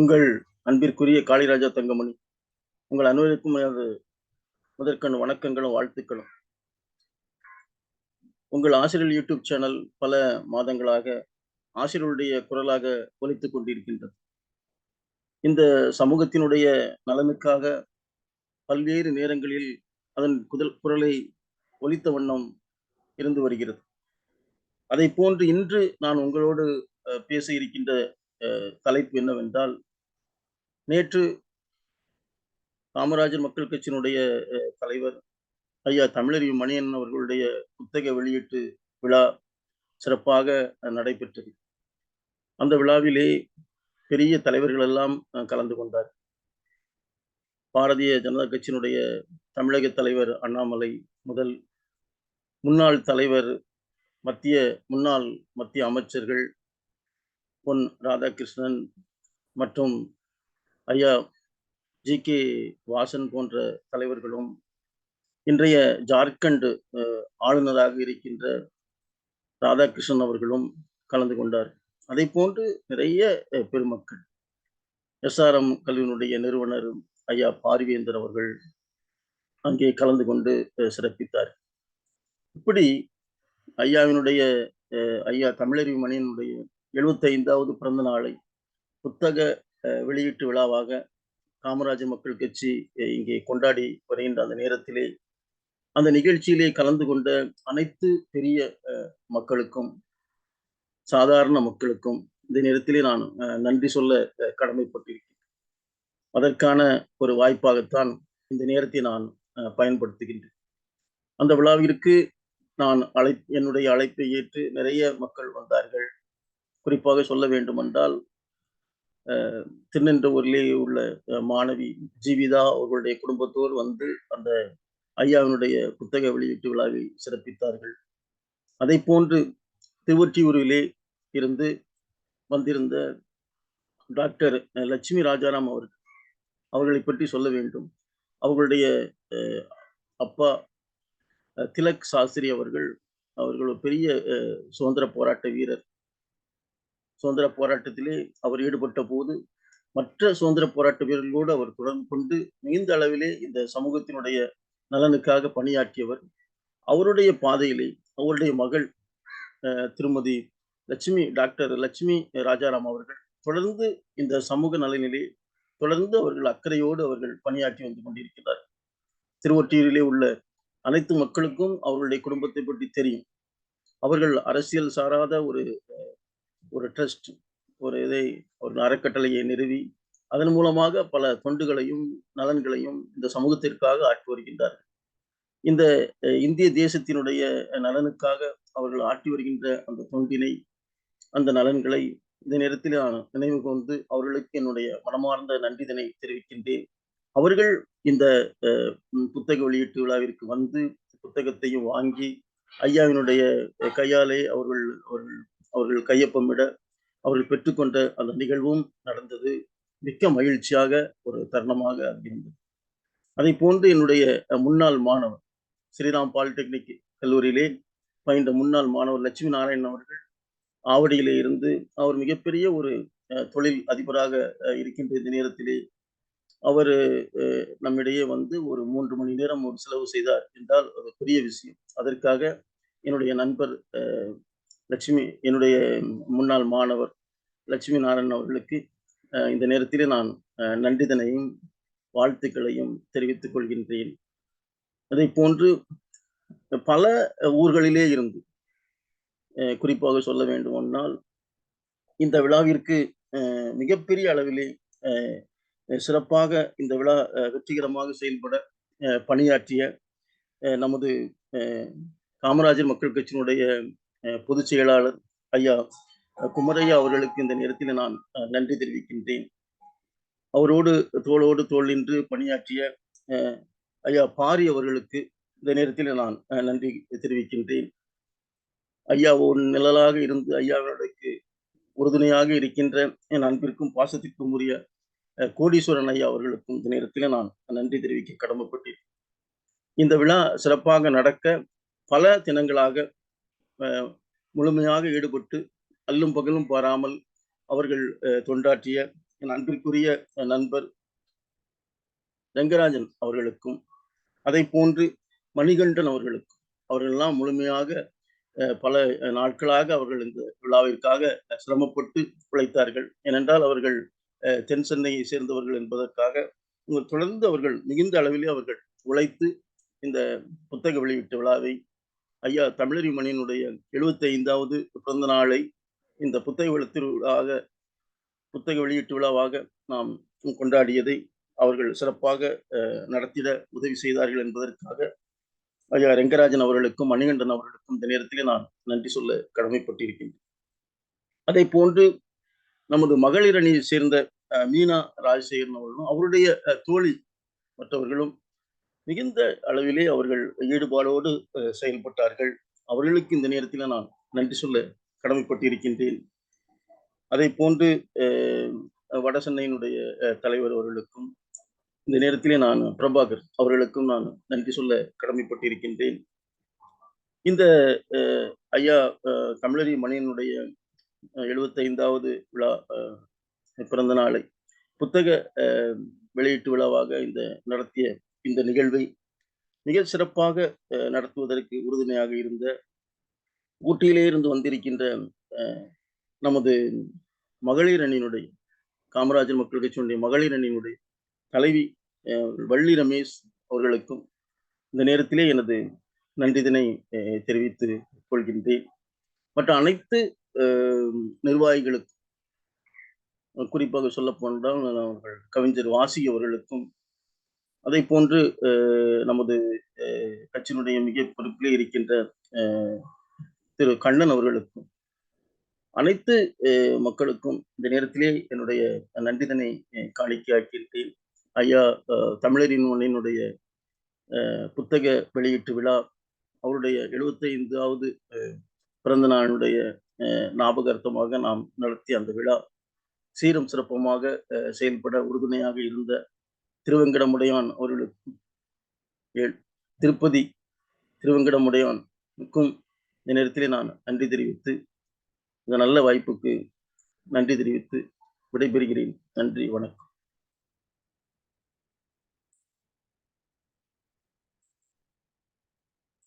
உங்கள் அன்பிற்குரிய காளிராஜா தங்கமணி உங்கள் அனைவருக்கும் எனது முதற்கண் வணக்கங்களும் வாழ்த்துக்களும். உங்கள் ஆசிரியர் யூடியூப் சேனல் பல மாதங்களாக ஆசிரியருடைய குரலாக ஒலித்துக் கொண்டிருக்கின்றது. இந்த சமூகத்தினுடைய நலனுக்காக பல்வேறு நேரங்களில் அதன் குதல் குரலை ஒலித்த வண்ணம் இருந்து வருகிறது. அதை போன்று இன்று நான் உங்களோடு பேச இருக்கின்ற தலைப்பு என்னவென்றால் நேற்று காமராஜர் மக்கள் கட்சியினுடைய தலைவர் ஐயா தமிழறிவு மணியன் அவர்களுடைய புத்தக வெளியீட்டு விழா சிறப்பாக நடைபெற்றது. அந்த விழாவிலே பெரிய தலைவர்கள் எல்லாம் அஹ், கலந்து கொண்டார். பாரதிய ஜனதா கட்சியினுடைய தமிழக தலைவர் அண்ணாமலை முதல் முன்னாள் தலைவர் மத்திய முன்னாள் மத்திய அமைச்சர்கள் பொன் ராதாகிருஷ்ணன் மற்றும் ஐயா ஜி கே வாசன் போன்ற தலைவர்களும் இன்றைய ஜார்க்கண்ட் ஆளுநராக இருக்கின்ற ராதாகிருஷ்ணன் அவர்களும் கலந்து கொண்டார். அதை போன்று நிறைய பெருமக்கள் எஸ்ஆர்எம் கல்வியினுடைய நிறுவனர் ஐயா பார்வேந்தர் அவர்கள் அங்கே கலந்து கொண்டு சிறப்பித்தார். இப்படி ஐயாவினுடைய ஐயா தமிழறிவு மணியனுடைய எழுபத்தைந்தாவது பிறந்த நாளை புத்தக வெளியீட்டு விழாவாக காமராஜர் மக்கள் கட்சி இங்கே கொண்டாடி வருகின்ற அந்த நேரத்திலே அந்த நிகழ்ச்சியிலே கலந்து கொண்ட அனைத்து பெரிய அஹ், மக்களுக்கும் சாதாரண மக்களுக்கும் இந்த நேரத்திலே நான் அஹ், நன்றி சொல்ல கடமைப்பட்டிருக்கிறேன். அதற்கான ஒரு வாய்ப்பாகத்தான் இந்த நேரத்தை நான் அஹ், பயன்படுத்துகின்றேன். அந்த விழாவிற்கு நான் அழை என்னுடைய அழைப்பை ஏற்று நிறைய மக்கள் வந்தார்கள். குறிப்பாக சொல்ல வேண்டுமென்றால் திருநின்றவூரிலே உள்ள மாணவி ஜீவிதா அவர்களுடைய குடும்பத்தோர் வந்து அந்த ஐயாவினுடைய புத்தக வெளியீட்டு விழாவை சிறப்பித்தார்கள். அதை போன்று திருவொற்றியூரிலே இருந்து வந்திருந்த டாக்டர் லட்சுமி ராஜாராம் அவர்கள் அவர்களை பற்றி சொல்ல வேண்டும். அவர்களுடைய அப்பா திலக் சாஸ்திரி அவர்கள் அவர்கள் பெரிய சுதந்திர போராட்ட வீரர். சுதந்திர போராட்டத்திலே அவர் ஈடுபட்ட போது மற்ற சுதந்திர போராட்ட வீரர்களோடு அவர் தொடர்பு கொண்டு நீண்ட அளவிலே இந்த சமூகத்தினுடைய நலனுக்காக பணியாற்றியவர். அவருடைய பாதையிலே அவருடைய மகள் அஹ், திருமதி லட்சுமி டாக்டர் லட்சுமி ராஜாராம் அவர்கள் தொடர்ந்து இந்த சமூக நலனிலே தொடர்ந்து அவர்கள் அக்கறையோடு அவர்கள் பணியாற்றி வந்து கொண்டிருக்கிறார் திருவொற்றியூரிலே உள்ள அனைத்து மக்களுக்கும் அவர்களுடைய குடும்பத்தை பற்றி தெரியும். அவர்கள் அரசியல் சாராத ஒரு அஹ், ஒரு ட்ரஸ்ட் ஒரு இதை ஒரு அறக்கட்டளையை நிறுவி அதன் மூலமாக பல தொண்டுகளையும் நலன்களையும் இந்த சமூகத்திற்காக ஆற்றி வருகின்றார்கள். இந்த இந்திய தேசத்தினுடைய நலனுக்காக அவர்கள் ஆற்றி வருகின்ற அந்த தொண்டினை அந்த நலன்களை இந்த நேரத்தில் நான் நினைவு கொண்டு அவர்களுக்கு என்னுடைய மனமார்ந்த நன்றிதனை தெரிவிக்கின்றேன். அவர்கள் இந்த அஹ், புத்தக வெளியீட்டு விழாவிற்கு வந்து புத்தகத்தையும் வாங்கி ஐயாவினுடைய கையாலே அவர்கள் அவர்கள் அவர்கள் கையொப்பமிட அவர்கள் பெற்றுக்கொண்ட அந்த நிகழ்வும் நடந்தது. மிக்க மகிழ்ச்சியாக ஒரு தருணமாக அது இருந்தது. அதை போன்று என்னுடைய முன்னாள் மாணவர் ஸ்ரீராம் பாலிடெக்னிக் கல்லூரியிலே பயின்ற முன்னாள் மாணவர் லட்சுமி நாராயணன் அவர்கள் ஆவடியிலே இருந்து அவர் மிகப்பெரிய ஒரு அஹ், தொழில் அதிபராக அஹ், இருக்கின்ற இந்த நேரத்திலே அவர் நம்மிடையே வந்து ஒரு மூன்று மணி நேரம் ஒரு செலவு செய்தார் என்றால் அது பெரிய விஷயம். அதற்காக என்னுடைய நண்பர் அஹ், லட்சுமி என்னுடைய முன்னாள் மாணவர் லட்சுமி நாராயணன் அவர்களுக்கு இந்த நேரத்திலே நான் நன்றிதனையும் வாழ்த்துக்களையும் தெரிவித்துக் கொள்கின்றேன். அதை போன்று பல ஊர்களிலே இருந்து குறிப்பாக சொல்ல வேண்டுமென்றால் இந்த விழாவிற்கு மிகப்பெரிய அளவிலே சிறப்பாக இந்த விழா வெற்றிகரமாக செயல்பட பணியாற்றிய நமது காமராஜர் மக்கள் கட்சியினுடைய பொதுச் செயலாளர் ஐயா அஹ், குமரையா அவர்களுக்கு இந்த நேரத்தில் நான் அஹ், நன்றி தெரிவிக்கின்றேன். அவரோடு தோளோடு தோள் நின்று பணியாற்றிய அஹ், ஐயா பாரி அவர்களுக்கு இந்த நேரத்தில் நான் அஹ், நன்றி தெரிவிக்கின்றேன். ஐயா ஒரு நிழலாக இருந்து ஐயாவினுடைய உறுதுணையாக இருக்கின்ற என் அன்பிற்கும் பாசத்திற்கும் உரிய அஹ், கோடீஸ்வரன் ஐயா அவர்களுக்கும் இந்த நேரத்தில் நான் நன்றி தெரிவிக்க கடமைப்பட்டேன் இந்த விழா சிறப்பாக நடக்க பல தினங்களாக முழுமையாக ஈடுபட்டு அல்லும் பகலும் பாராமல் அவர்கள் அஹ், தொண்டாற்றிய என் அன்பிற்குரிய நண்பர் ரங்கராஜன் அவர்களுக்கும் அதை போன்று மணிகண்டன் அவர்களுக்கும் அவர்கள் எல்லாம் முழுமையாக அஹ், பல நாட்களாக அவர்கள் இந்த விழாவிற்காக சிரமப்பட்டு உழைத்தார்கள். ஏனென்றால் அவர்கள் அஹ், தென் சென்னையை சேர்ந்தவர்கள் என்பதற்காக தொடர்ந்து அவர்கள் மிகுந்த அளவிலே அவர்கள் உழைத்து இந்த புத்தக வெளியீட்டு விழாவை ஐயா தமிழறி மணியனுடைய எழுபத்தி ஐந்தாவது பிறந்த நாளை இந்த புத்தக வெளித்திருவிழாக புத்தக வெளியீட்டு விழாவாக நாம் கொண்டாடியதை அவர்கள் சிறப்பாக நடத்திட உதவி செய்தார்கள் என்பதற்காக ஐயா ரெங்கராஜன் அவர்களுக்கும் மணிகண்டன் அவர்களுக்கும் இந்த நேரத்திலே நான் நன்றி சொல்ல கடமைப்பட்டிருக்கின்றேன். அதை போன்று நமது மகளிர் அணியை சேர்ந்த மீனா ராஜசேகரன் அவர்களும் அவருடைய தோழி மற்றவர்களும் மிகுந்த அளவிலே அவர்கள் ஈடுபாடோடு செயல்பட்டார்கள். அவர்களுக்கு இந்த நேரத்தில் நான் நன்றி சொல்ல கடமைப்பட்டிருக்கின்றேன். அதை போன்று வடசென்னையினுடைய வட சென்னையினுடைய தலைவர் அவர்களுக்கும் இந்த நேரத்திலே நான் பிரபாகர் அவர்களுக்கும் நான் நன்றி சொல்ல கடமைப்பட்டிருக்கின்றேன். இந்த ஐயா தமிழறி மணியனுடைய எழுபத்தைந்தாவது விழா பிறந்த நாளை புத்தக வெளியீட்டு விழாவாக இந்த நடத்திய இந்த நிகழ்வை மிக சிறப்பாக நடத்துவதற்கு உறுதுணையாக இருந்த ஊட்டியிலே இருந்து வந்திருக்கின்ற நமது மகளிர் அணியினுடைய காமராஜர் மக்கள் கட்சியினுடைய மகளிர் அணியினுடைய தலைவி வள்ளி ரமேஷ் அவர்களுக்கும் இந்த நேரத்திலே எனது நன்றிதனை தெரிவித்துக் கொள்கின்றேன். மற்ற அனைத்து நிர்வாகிகளுக்கும் குறிப்பாக சொல்ல போனால் அவர்கள் கவிஞர் வாசி அவர்களுக்கும் அதை போன்று நமது கட்சியினுடைய மிக பொறுப்பிலே இருக்கின்ற திரு கண்ணன் அவர்களுக்கும் அனைத்து மக்களுக்கும் இந்த நேரத்திலே என்னுடைய நன்றிதனை அஹ், காணிக்கையாக்கியிருக்கிறேன் ஐயா தமிழரின் ஒன்றினுடைய புத்தக வெளியீட்டு விழா அவருடைய எழுபத்தைந்தாவது பிறந்த நாளுடைய ஞாபகார்த்தமாக நாம் நடத்திய அந்த விழா சீரும் சிறப்பமாக செயல்பட உறுதுணையாக இருந்த திருவெங்கடமுடையான் அவர்களுக்கும் ஏ- திருப்பதி திருவெங்கடமுடையானுக்கும் இந்த நேரத்திலே நான் நன்றி தெரிவித்து இந்த நல்ல வாய்ப்புக்கு நன்றி தெரிவித்து விடைபெறுகிறேன். நன்றி வணக்கம்.